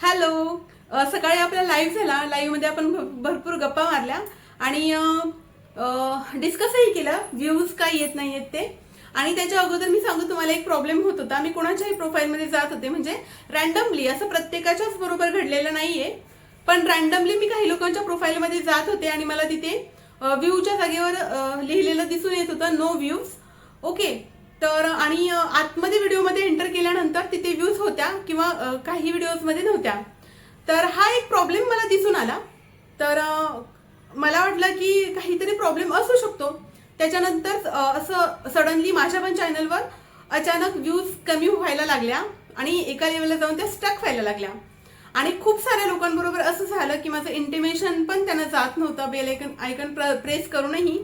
Hello. सकाळी आपला live झाला. लाईव्हमध्ये आपण भ- भरपूर गप्पा मारल्या. आणि डिस्कसही केलं. व्ह्यूज काय येत नाही आहेत ते. आणि त्याच्या अगोदर मी सांगू तुम्हाला एक प्रॉब्लेम होत होता. मी कोणाच्याही प्रोफाईलमध्ये जात होते. म्हणजे रॅन्डमली असं प्रत्येकाच्याच बरोबर घडलेलं नाहीये. पण रॅन्डमली मी काही लोकांच्या प्रोफाईलमध्ये जात होते आणि मला तिथे व्ह्यूच्या जागेवर लिहिलेलं दिसून येत होतं नो व्ह्यूज ओके तर आणि आतमध्ये व्हिडिओमध्ये एंटर केल्यानंतर तिथे व्ह्यूज होत्या किंवा काही व्हिडिओजमध्ये नव्हत्या. तर हा एक प्रॉब्लेम मला दिसून आला. तर मला वाटलं की काहीतरी प्रॉब्लेम असू शकतो. त्याच्यानंतर असं सडनली माझ्या पण चॅनलवर अचानक व्ह्यूज कमी व्हायला लागल्या आणि एका लेवलला जाऊन त्या स्टक व्हायला लागल्या. आणि खूप साऱ्या लोकांबरोबर असं झालं की माझं इंटिमेशन पण त्यांना जात नव्हतं. बेल आयकन आयकन प्रेस करूनही.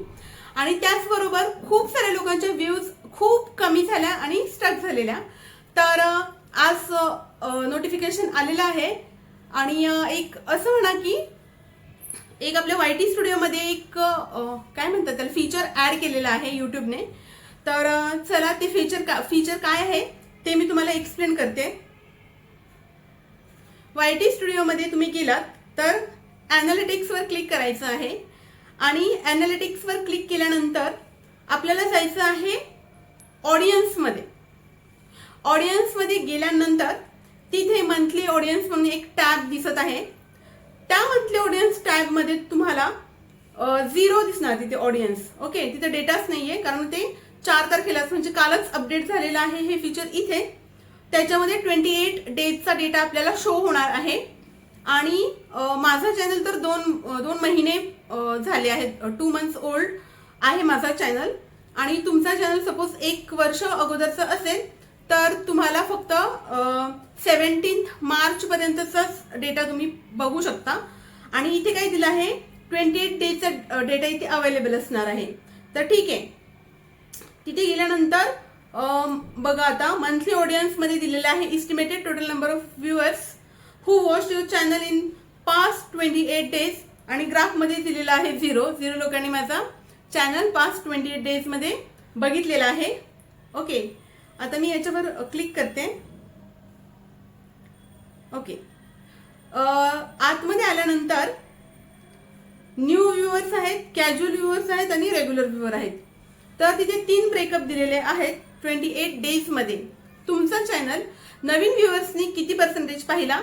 आणि त्याचबरोबर खूप साऱ्या लोकांच्या व्ह्यूज खूप कमी झाल्या आणि स्टक झालेल्या. तर आज नोटिफिकेशन आलेलं आहे. आणि एक असं म्हणा की एक आपल्या वाय टी स्टुडिओमध्ये एक काय म्हणतात त्याला फीचर ॲड केलेलं आहे यूट्यूबने तर चला ते फीचर का फीचर काय आहे ते मी तुम्हाला एक्सप्लेन करते. वाय टी स्टुडिओमध्ये तुम्ही गेलात तर ॲनालिटिक्सवर क्लिक करायचं आहे. आणि ॲनालिटिक्सवर क्लिक केल्यानंतर आपल्याला जायचं आहे ऑडियन्समध्ये. ऑडियन्समध्ये गेल्यानंतर तिथे मंथली ऑडियन्स म्हणून एक टॅब दिसत आहे. त्या मंथली ऑडियन्स टॅबमध्ये तुम्हाला झिरो दिसणार तिथे ऑडियन्स. ओके तिथे डेटाच नाही आहे कारण ते चार तारखेलाच म्हणजे कालच अपडेट झालेलं आहे हे फीचर इथे. त्याच्यामध्ये ट्वेंटी एट डेजचा डेटा आपल्याला शो होणार आहे. आणि माझा माझं चॅनल तर दोन दोन महिने झाले आहेत टू मंथ्स ओल्ड आहे माझा चॅनल आणि तुमचा चॅनल सपोज एक वर्ष अगोदरचं असेल तर तुम्हाला फक्त सेवन्टीन मार्चपर्यंतचाच डेटा तुम्ही बघू शकता. आणि इथे काय दिलं आहे? ट्वेंटी एट डेचा डेटा इथे अवेलेबल असणार आहे. तर ठीक आहे. तिथे गेल्यानंतर बघा आता मंथली ऑडियन्समध्ये दिलेलं आहे estimated total number of viewers who watch your channel in past twenty eight days आणि ग्राफमध्ये दिलेला दिलेलं आहे झिरो झिरो लोकांनी माझा चॅनल पास्ट ट्वेंटी एट डेजमध्ये बघितलेला आहे. ओके आता मी याच्यावर क्लिक करते. ओके आतमध्ये आल्यानंतर न्यू व्ह्युअर्स आहेत कॅज्युअल व्ह्युअर्स आहेत आणि रेग्युलर व्ह्युअर आहेत. तर तिथे तीन ब्रेकअप दिलेले आहेत ट्वेंटी एट डेजमध्ये तुमचा चॅनल नवीन व्ह्युअर्सनी किती पर्सेंटेज पाहिला?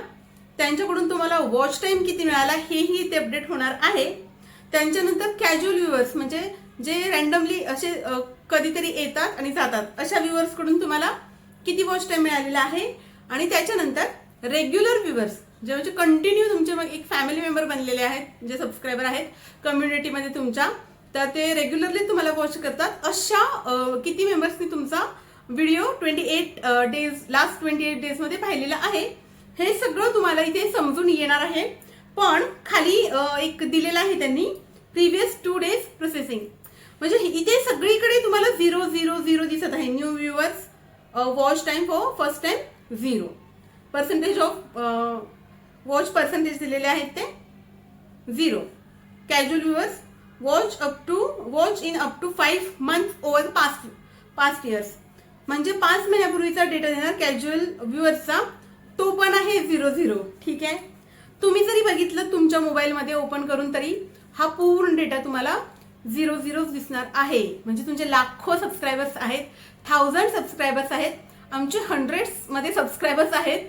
त्यांच्याकडून तुम्हाला वॉच टाईम किती मिळाला? हेही इथे अपडेट होणार आहे. त्यांच्यानंतर कॅज्युअल व्ह्युअर्स म्हणजे जे रॅन्डमली असे कधीतरी येतात आणि जातात अशा व्ह्युअर्सकडून तुम्हाला किती वॉच टाइम मिळालेला आहे? आणि त्याच्यानंतर रेग्युलर व्ह्युअर्स जे म्हणजे कंटिन्यू तुमचे मग एक फॅमिली मेंबर बनलेले आहेत जे सबस्क्रायबर आहेत कम्युनिटीमध्ये तुमच्या तर ते रेग्युलरली तुम्हाला वॉच करतात. अशा किती मेंबर्सनी तुमचा video twenty eight days last twenty eight डेजमध्ये पाहिलेला आहे? हे सगळं तुम्हाला इथे समजून येणार आहे. पण खाली एक दिलेलं आहे त्यांनी प्रिव्हियस टू डेज प्रोसेसिंग म्हणजे इथे सगळीकडे तुम्हाला झिरो झिरो झिरो दिसत आहे. New viewers watch time for first time zero percentage of watch percentage दिलेले आहेत ते zero casual viewers watch up to watch in up to five month over past past years म्हणजे पाच महिन्यापूर्वीचा data देणार casual व्ह्युअर्सचा तो पण आहे झिरो झिरो ठीक आहे? तुम्ही जरी बघितलं तुमच्या मोबाईलमध्ये ओपन करून तरी हा पूर्ण डेटा तुम्हाला झिरो झिरो दिसणार आहे. म्हणजे तुमचे लाखो सबस्क्रायबर्स आहेत थाउजंड सबस्क्रायबर्स आहेत आमचे हंड्रेड्समध्ये सबस्क्रायबर्स आहेत.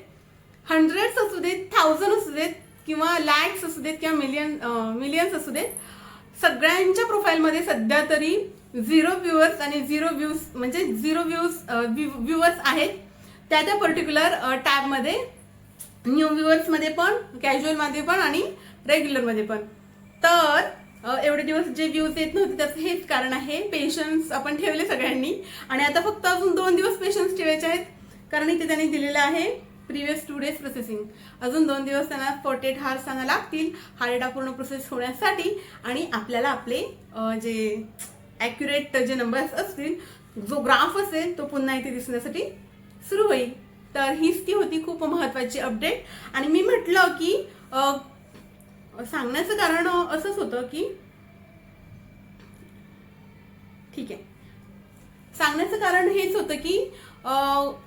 हंड्रेड्स असू देत थाउजंड असू देत किंवा लॅक्स असू देत किंवा मिलियन मिलियन्स असू देत सगळ्यांच्या प्रोफाईलमध्ये सध्या तरी झिरो व्ह्युअर्स आणि झिरो व्ह्यूज म्हणजे झिरो व्ह्यूज व्ह्युअर्स आहेत. त्या त्या पर्टिक्युलर टॅबमध्ये न्यू व्ह्युअर्समध्ये पण कॅज्युअलमध्ये पण आणि रेग्युलरमध्ये पण. तर एवढे दिवस जे व्ह्यूज येत नव्हते त्याचं हेच कारण आहे. पेशन्स आपण ठेवले सगळ्यांनी. आणि आता फक्त अजून दोन दिवस पेशन्स ठेवायचे आहेत. कारण इथे त्यांनी दिलेलं आहे प्रिव्हियस टू डेज प्रोसेसिंग अजून दोन दिवस त्यांना फोर्टी एट हार्स त्यांना लागतील. हा डेटा पूर्ण प्रोसेस होण्यासाठी आणि आपल्याला आपले जे ॲक्युरेट जे नंबर्स असतील जो ग्राफ असेल तो पुन्हा इथे दिसण्यासाठी सुरू होईल. तर हीच ती होती खूप महत्वाची अपडेट आणि मी म्हटलं की सांगण्याचं कारण असंच होतं की ठीक आहे. सांगण्याचं कारण हेच होतं की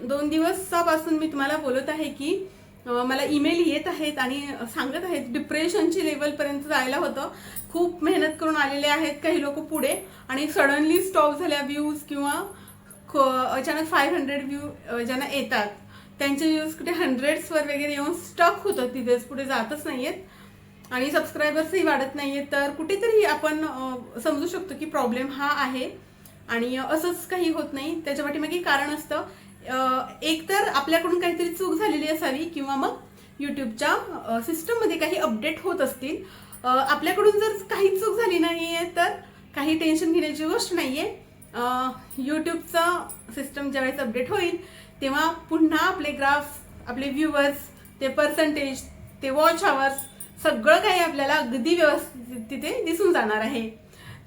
दोन दिवसापासून मी तुम्हाला बोलत आहे की मला ईमेल येत आहेत आणि सांगत आहेत डिप्रेशनची लेवलपर्यंत जायला होतं. खूप मेहनत करून आलेले आहेत काही लोक पुढे आणि सडनली स्टॉप झाल्या व्ह्यूज किंवा ख- अचानक फाईव्ह हंड्रेड व्ह्यू ज्यांना येतात. त्यांचे व्ह्यूज कुठे हंड्रेड्सवर वगैरे येऊन स्टक होतं तिथेच पुढे जातच नाहीयेत आणि सबस्क्रायबर्सही वाढत नाहीयेत तर कुठेतरी आपण समजू शकतो की प्रॉब्लेम हा आहे. आणि असंच काही होत नाही. त्याच्या पाठीमागे कारण असतं एकतर एक तर आपल्याकडून काहीतरी चूक झालेली असावी किंवा मग यूट्यूबच्या सिस्टममध्ये काही अपडेट होत असतील. आपल्याकडून जर काही चूक झाली नाही आहे तर काही टेन्शन घेण्याची गोष्ट नाही आहे यूट्यूबचा सिस्टम ज्यावेळेस अपडेट होईल तेव्हा पुन्हा आपले ग्राफ आपले व्ह्यूवर्स ते पर्सेंटेज ते वॉच आवर्स सगळं काही आपल्याला अगदी व्यवस्थित तिथे दिसून जाणार आहे.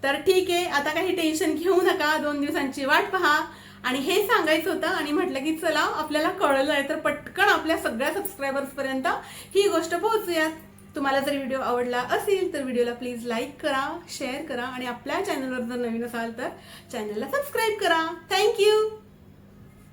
तर ठीक आहे आता काही टेन्शन घेऊ नका दोन दिवसांची वाट पहा. आणि हे सांगायचं होतं आणि म्हटलं की चला आपल्याला कळलं आहे तर पटकन आपल्या सगळ्या सबस्क्रायबर्सपर्यंत ही गोष्ट पोहोचूयात. तुम्हाला जर व्हिडिओ आवडला असेल तर व्हिडिओला प्लीज लाईक करा शेअर करा. आणि आपल्या चॅनलवर जर नवीन असाल तर चॅनलला सबस्क्राईब करा. थँक्यू